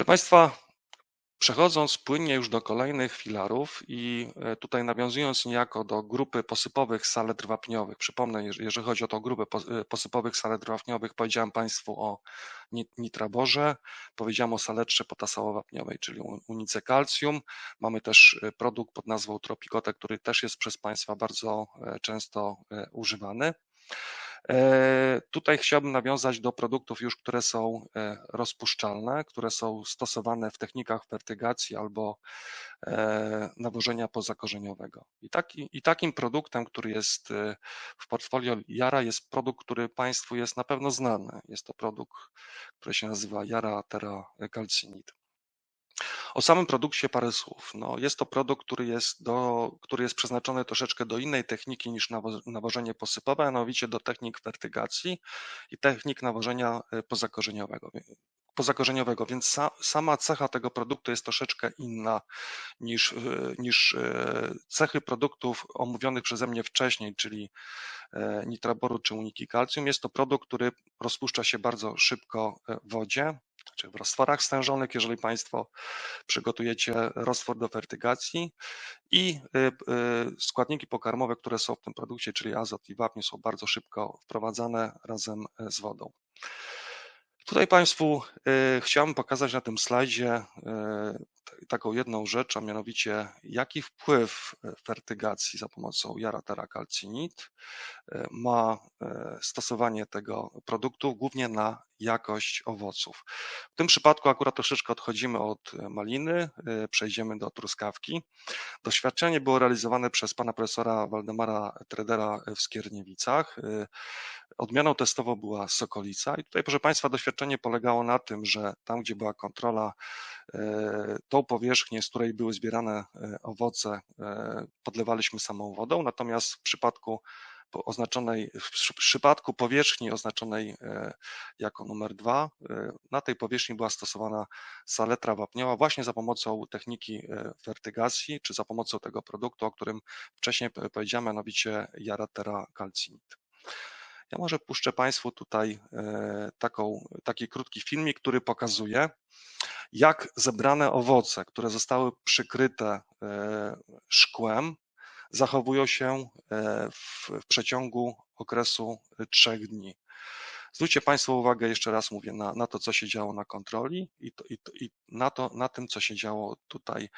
Proszę Państwa, przechodząc płynnie już do kolejnych filarów i e, tutaj nawiązując niejako do grupy posypowych saletr wapniowych, przypomnę, jeżeli chodzi o tą grupę e, posypowych saletr wapniowych, powiedziałem Państwu o nitraborze, powiedziałem o saletrze potasowo-wapniowej, czyli unice calcium. Mamy też e, produkt pod nazwą tropikote, który też jest przez Państwa bardzo często używany. E, tutaj chciałbym nawiązać do produktów już, które są e, rozpuszczalne, które są stosowane w technikach fertygacji albo e, nawożenia pozakorzeniowego. I, taki, I takim produktem, który jest w portfolio Jara jest produkt, który Państwu jest na pewno znany. Jest to produkt, który się nazywa Jara Terra Calcinid. O samym produkcie parę słów. No, jest to produkt, który jest, do, który jest przeznaczony troszeczkę do innej techniki niż nawożenie posypowe, mianowicie do technik fertygacji i technik nawożenia e, pozakorzeniowego. Pozakorzeniowego, więc sa, sama cecha tego produktu jest troszeczkę inna niż, e, niż e, cechy produktów omówionych przeze mnie wcześniej, czyli nitraboru czy uniki calcium. Jest to produkt, który rozpuszcza się bardzo szybko w wodzie, czy w roztworach stężonych, jeżeli Państwo przygotujecie roztwór do fertygacji i y, y, składniki pokarmowe, które są w tym produkcie, czyli azot i wapń są bardzo szybko wprowadzane razem e, z wodą. Tutaj Państwu y, chciałbym pokazać na tym slajdzie taką jedną rzecz, a mianowicie jaki wpływ fertygacji za pomocą jaratera calcinit ma stosowanie tego produktu głównie na jakość owoców. W tym przypadku akurat troszeczkę odchodzimy od e, maliny, e, przejdziemy do truskawki. Doświadczenie było realizowane przez pana profesora Waldemara Tredera w Skierniewicach. E, odmianą testową była Sokolica i tutaj proszę Państwa doświadczenie polegało na tym, że tam gdzie była kontrola, tą powierzchnię, z której były zbierane owoce podlewaliśmy samą wodą, natomiast w przypadku oznaczonej, w przypadku powierzchni oznaczonej e, jako numer dwa, e, na tej powierzchni była stosowana saletra wapniowa właśnie za pomocą techniki e, fertygacji, czy za pomocą tego produktu, o którym wcześniej powiedziałem, mianowicie Jaratera calcinit. Ja może puszczę Państwu tutaj taką, taki krótki filmik, który pokazuje, jak zebrane owoce, które zostały przykryte szkłem, zachowują się e, w, przeciągu okresu e, trzech dni. Zwróćcie Państwo uwagę, jeszcze raz mówię, na, na to, co się działo na kontroli i, to, i, to, i na, to, na tym, co się działo tutaj,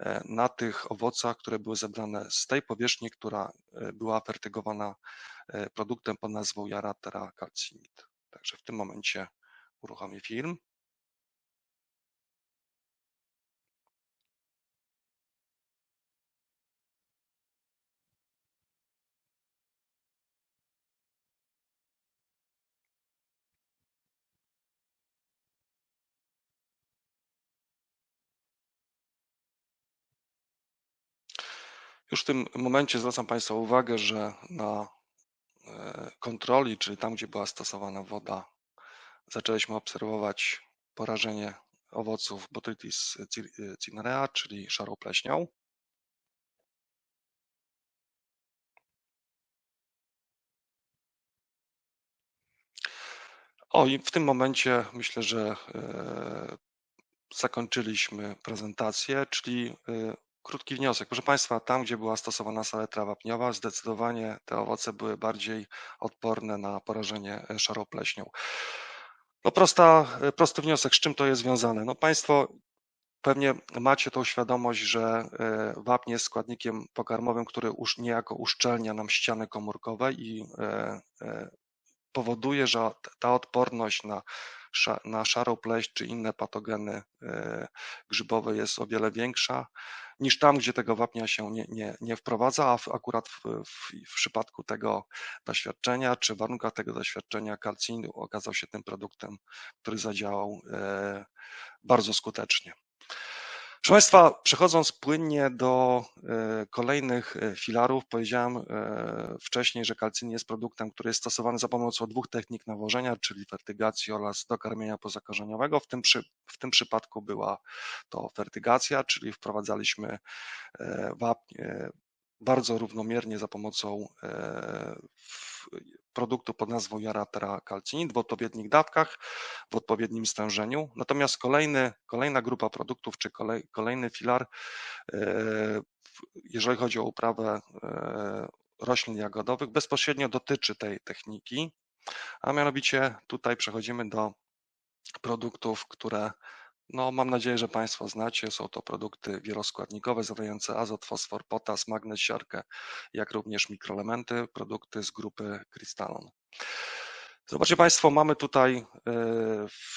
e, na tych owocach, które były zebrane z tej powierzchni, która była fertygowana produktem pod nazwą Jaratera calcinit. Także w tym momencie uruchomię film. Już w tym momencie zwracam Państwa uwagę, że na e, kontroli, czyli tam, gdzie była stosowana woda, zaczęliśmy obserwować porażenie owoców Botrytis cinerea, czyli szarą pleśnią. O, i w tym momencie myślę, że e, zakończyliśmy prezentację, czyli e, krótki wniosek. Proszę Państwa, tam gdzie była stosowana saletra wapniowa, zdecydowanie te owoce były bardziej odporne na porażenie e, szarą pleśnią. No prosta, e, prosty wniosek, z czym to jest związane? No Państwo pewnie macie tą świadomość, że e, wapń jest składnikiem pokarmowym, który niejako uszczelnia nam ściany komórkowe i powoduje, że ta odporność na, na szarą pleść czy inne patogeny grzybowe jest o wiele większa niż tam, gdzie tego wapnia się nie, nie, nie wprowadza, a w, akurat w, w, w, przypadku tego doświadczenia, czy warunkach tego doświadczenia kalcin okazał się tym produktem, który zadziałał e, bardzo skutecznie. Proszę Państwa, przechodząc płynnie do e, kolejnych e, filarów, powiedziałem e, wcześniej, że kalcyn jest produktem, który jest stosowany za pomocą dwóch technik nawożenia, czyli fertygacji oraz dokarmienia pozakorzeniowego. W tym, przy, w tym przypadku była to fertygacja, czyli wprowadzaliśmy wapń bardzo równomiernie za pomocą produktu pod nazwą Yaratera calcinit w odpowiednich dawkach, w odpowiednim stężeniu. Natomiast kolejny, kolejna grupa produktów, czy kolej, kolejny filar, jeżeli chodzi o uprawę roślin jagodowych, bezpośrednio dotyczy tej techniki, a mianowicie tutaj przechodzimy do produktów, które no, mam nadzieję, że Państwo znacie. Są to produkty wieloskładnikowe zawierające azot, fosfor, potas, magnez, siarkę, jak również mikroelementy, produkty z grupy Crystalon. Zobaczcie Państwo, mamy tutaj e,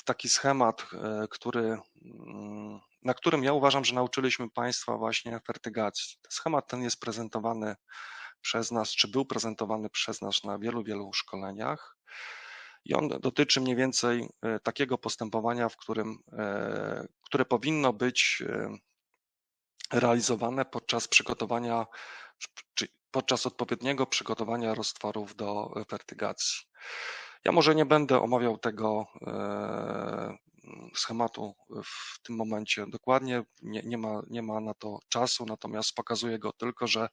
taki schemat, e, który, mm, na którym ja uważam, że nauczyliśmy Państwa właśnie fertygacji. Schemat ten jest prezentowany przez nas, czy był prezentowany przez nas na wielu, wielu szkoleniach. I on dotyczy mniej więcej e, takiego postępowania, w którym, e, które powinno być e, realizowane podczas przygotowania, czy podczas odpowiedniego przygotowania roztworów do fertygacji. Ja może nie będę omawiał tego schematu w tym momencie dokładnie, nie, nie, ma, nie ma na to czasu, natomiast pokazuję go tylko, że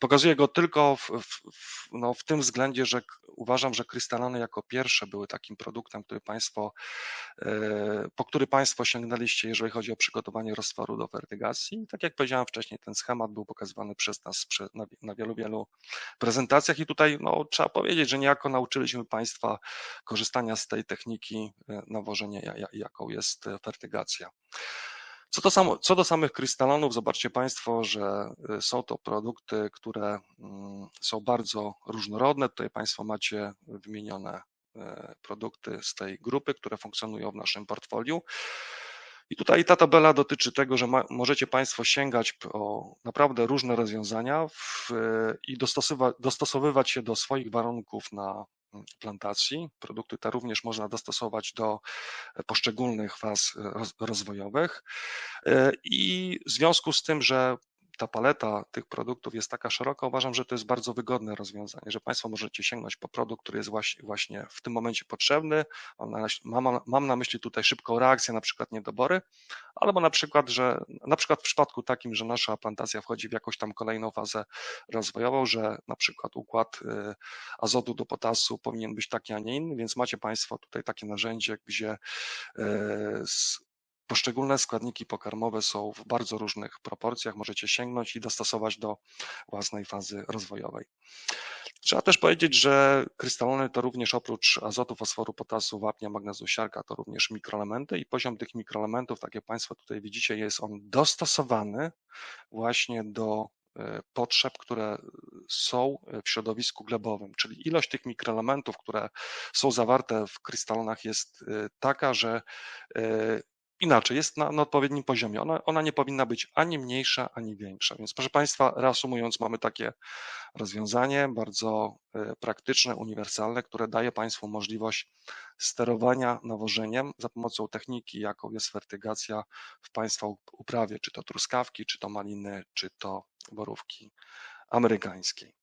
Pokazuję go tylko w, w, no w tym względzie, że uważam, że krystalany jako pierwsze były takim produktem, który Państwo, e, po który Państwo sięgnęliście, jeżeli chodzi o przygotowanie roztworu do fertygacji. Tak jak powiedziałem wcześniej, ten schemat był pokazywany przez nas na, wielu, wielu prezentacjach i tutaj no, trzeba powiedzieć, że niejako nauczyliśmy Państwa korzystania z tej techniki e, nawożenia, jaką jest fertygacja. Co do, samo, co do samych krystalonów, zobaczcie Państwo, że y, są to produkty, które mm, są bardzo różnorodne. Tutaj Państwo macie wymienione y, produkty z tej grupy, które funkcjonują w naszym portfoliu. I tutaj ta tabela dotyczy tego, że ma, możecie Państwo sięgać po naprawdę różne rozwiązania w, i dostosowywać, dostosowywać się do swoich warunków na plantacji. Produkty te również można dostosować do poszczególnych faz rozwojowych. E, I w związku z tym, że ta paleta tych produktów jest taka szeroka, uważam, że to jest bardzo wygodne rozwiązanie, że Państwo możecie sięgnąć po produkt, który jest właśnie, w tym momencie potrzebny. Mam na, mam, mam na myśli tutaj szybką reakcję, na przykład niedobory, albo na przykład, że na przykład w przypadku takim, że nasza plantacja wchodzi w jakąś tam kolejną fazę rozwojową, że na przykład układ y, azotu do potasu powinien być taki, a nie inny, więc macie Państwo tutaj takie narzędzie, gdzie y, Poszczególne składniki pokarmowe są w bardzo różnych proporcjach, możecie sięgnąć i dostosować do własnej fazy rozwojowej. Trzeba też powiedzieć, że krystalony to również oprócz azotu, fosforu, potasu, wapnia, magnezu, siarka to również mikroelementy i poziom tych mikroelementów, tak jak Państwo tutaj widzicie, jest on dostosowany właśnie do e, potrzeb, które są w środowisku glebowym, czyli ilość tych mikroelementów, które są zawarte w krystalonach jest e, taka, że e, inaczej, jest na, na odpowiednim poziomie. Ona, ona, nie powinna być ani mniejsza, ani większa. Więc proszę Państwa, reasumując, mamy takie rozwiązanie bardzo e, praktyczne, uniwersalne, które daje Państwu możliwość sterowania nawożeniem za pomocą techniki, jaką jest fertygacja w Państwa uprawie, czy to truskawki, czy to maliny, czy to borówki amerykańskiej.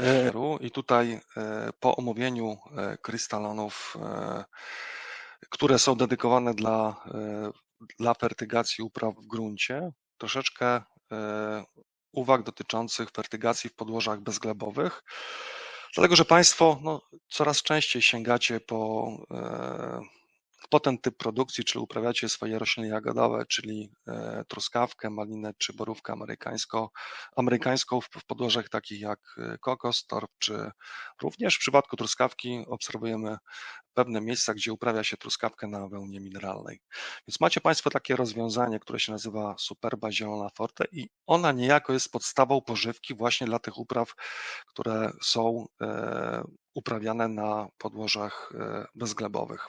E, I tutaj e, po omówieniu krystalonów które są dedykowane dla, e, dla fertygacji upraw w gruncie. Troszeczkę e, uwag dotyczących fertygacji w podłożach bezglebowych, dlatego że Państwo no, coraz częściej sięgacie po, e, po ten typ produkcji, czyli uprawiacie swoje rośliny jagodowe, czyli truskawkę, malinę czy borówkę amerykańską, amerykańską w podłożach takich jak kokos, torf, czy również w przypadku truskawki obserwujemy pewne miejsca, gdzie uprawia się truskawkę na wełnie mineralnej. Więc macie Państwo takie rozwiązanie, które się nazywa Superba Zielona Forte i ona niejako jest podstawą pożywki właśnie dla tych upraw, które są e, uprawiane na podłożach e, bezglebowych.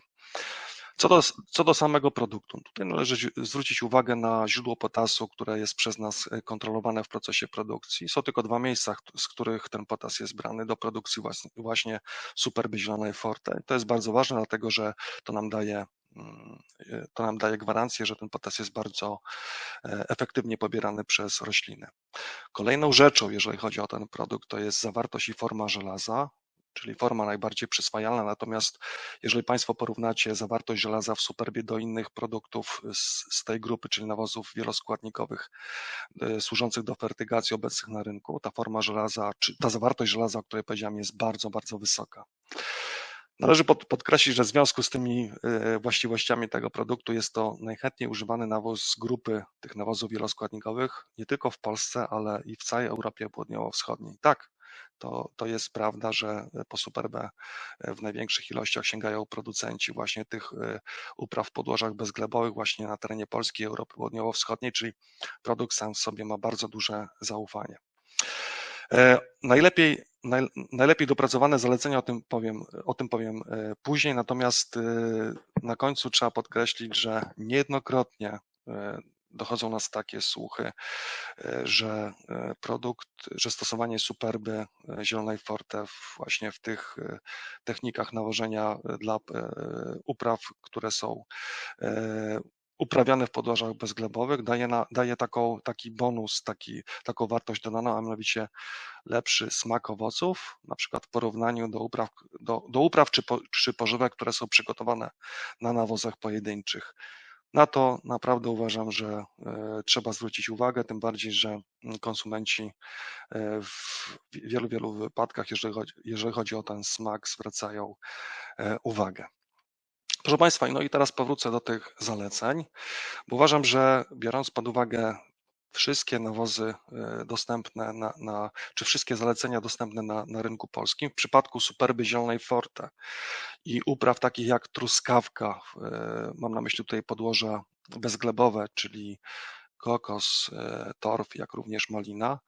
Co do, co do samego produktu, tutaj należy zwrócić uwagę na źródło potasu, które jest przez nas e, kontrolowane w procesie produkcji. Są tylko dwa miejsca, z których ten potas jest brany do produkcji właśnie superby zielonej forte. To jest bardzo ważne, dlatego że to nam daje mm, e, to nam daje gwarancję, że ten potas jest bardzo e, efektywnie pobierany przez rośliny. Kolejną rzeczą, jeżeli chodzi o ten produkt, to jest zawartość i forma żelaza. Czyli forma najbardziej przyswajalna. Natomiast jeżeli Państwo porównacie zawartość żelaza w Superbie do innych produktów z, z tej grupy, czyli nawozów wieloskładnikowych y, służących do fertygacji obecnych na rynku, ta forma żelaza, czy ta zawartość żelaza, o której powiedziałem, jest bardzo, bardzo wysoka. Należy pod, podkreślić, że w związku z tymi y, właściwościami tego produktu jest to najchętniej używany nawóz z grupy tych nawozów wieloskładnikowych, nie tylko w Polsce, ale i w całej Europie Południowo-Wschodniej. Tak, to, to jest prawda, że po Superbę w największych ilościach sięgają producenci właśnie tych y, upraw w podłożach bezglebowych właśnie na terenie Polski i Europy Południowo-Wschodniej, czyli produkt sam w sobie ma bardzo duże zaufanie. E, najlepiej, naj, najlepiej dopracowane zalecenia, o tym, powiem, o tym powiem e, później, natomiast e, na końcu trzeba podkreślić, że niejednokrotnie dochodzą nas takie słuchy, że produkt, że stosowanie superby zielonej forte właśnie w tych technikach nawożenia dla upraw, które są uprawiane w podłożach bezglebowych daje, na, daje taką, taki bonus, taki, taką wartość dodaną, a mianowicie lepszy smak owoców, na przykład w porównaniu do upraw, do, do upraw czy, po, czy pożywek, które są przygotowane na nawozach pojedynczych. Na to naprawdę uważam, że e, trzeba zwrócić uwagę, tym bardziej, że konsumenci e, w wielu, wielu wypadkach, jeżeli chodzi, jeżeli chodzi o ten smak, zwracają e, uwagę. Proszę Państwa, no i teraz powrócę do tych zaleceń, bo uważam, że biorąc pod uwagę wszystkie nawozy e, dostępne na, na czy wszystkie zalecenia dostępne na, na rynku polskim, w przypadku superby zielonej Forte i upraw takich jak truskawka, e, mam na myśli tutaj podłoża bezglebowe, czyli kokos, e, torf, jak również malina,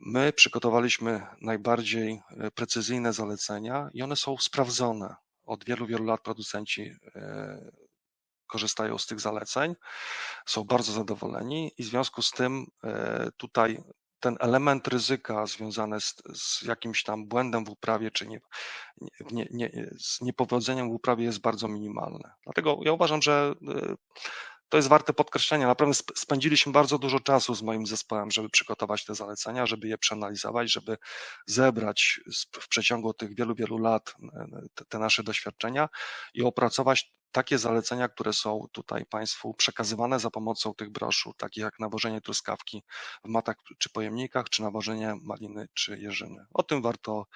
My przygotowaliśmy najbardziej precyzyjne zalecenia i one są sprawdzone. Od wielu, wielu lat producenci korzystają z tych zaleceń, są bardzo zadowoleni i w związku z tym e, tutaj ten element ryzyka związany z, z jakimś tam błędem w uprawie, czy nie, nie, nie, z niepowodzeniem w uprawie jest bardzo minimalny. Dlatego ja uważam, że e, to jest warte podkreślenia. Naprawdę spędziliśmy bardzo dużo czasu z moim zespołem, żeby przygotować te zalecenia, żeby je przeanalizować, żeby zebrać w przeciągu tych wielu, wielu lat te, te nasze doświadczenia i opracować takie zalecenia, które są tutaj Państwu przekazywane za pomocą tych broszur, takich jak nawożenie truskawki w matach czy pojemnikach, czy nawożenie maliny czy jeżyny. O tym warto,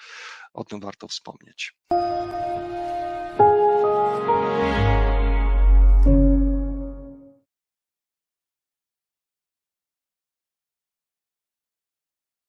o tym warto wspomnieć.